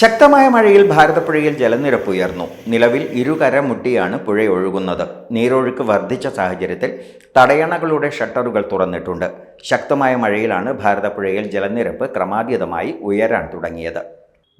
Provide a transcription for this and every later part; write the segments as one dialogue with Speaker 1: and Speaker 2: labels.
Speaker 1: ശക്തമായ മഴയിൽ ഭാരതപ്പുഴയിൽ ജലനിരപ്പ് ഉയർന്നു. നിലവിൽ ഇരുകര മുട്ടിയാണ് പുഴ ഒഴുകുന്നത്. നീരൊഴുക്ക് വർദ്ധിച്ച സാഹചര്യത്തിൽ തടയണകളുടെ ഷട്ടറുകൾ തുറന്നിട്ടുണ്ട്. ശക്തമായ മഴയിലാണ് ഭാരതപ്പുഴയിൽ ജലനിരപ്പ് ക്രമാതീതമായി ഉയരാൻ തുടങ്ങിയത്.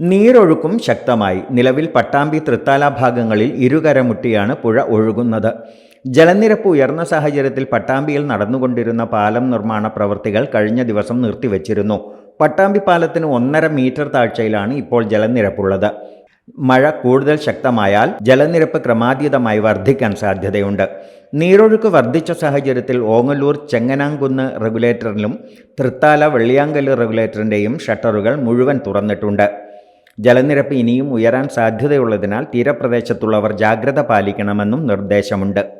Speaker 1: നീരൊഴുക്കും ശക്തമായി. നിലവിൽ പട്ടാമ്പി തൃത്താല ഭാഗങ്ങളിൽ ഇരുകര മുട്ടിയാണ് പുഴ ഒഴുകുന്നത്. ജലനിരപ്പ് ഉയർന്ന സാഹചര്യത്തിൽ പട്ടാമ്പിയിൽ നടന്നുകൊണ്ടിരുന്ന പാലം നിർമ്മാണ പ്രവൃത്തികൾ കഴിഞ്ഞ ദിവസം നിർത്തിവച്ചിരുന്നു. പട്ടാമ്പി പാലത്തിന് ഒന്നര മീറ്റർ താഴ്ചയിലാണ് ഇപ്പോൾ ജലനിരപ്പുള്ളത്. മഴ കൂടുതൽ ശക്തമായാൽ ജലനിരപ്പ് ക്രമാതീതമായി വർദ്ധിക്കാൻ സാധ്യതയുണ്ട്. നീരൊഴുക്ക് വർദ്ധിച്ച സാഹചര്യത്തിൽ ഓങ്ങല്ലൂർ ചെങ്ങനാങ്കുന്ന് റെഗുലേറ്ററിലും തൃത്താല വെള്ളിയാങ്കൽ റെഗുലേറ്ററിന്റെയും ഷട്ടറുകൾ മുഴുവൻ തുറന്നിട്ടുണ്ട്. ജലനിരപ്പ് ഇനിയും ഉയരാൻ സാധ്യതയുള്ളതിനാൽ തീരപ്രദേശത്തുള്ളവർ ജാഗ്രത പാലിക്കണമെന്നും നിർദ്ദേശമുണ്ട്.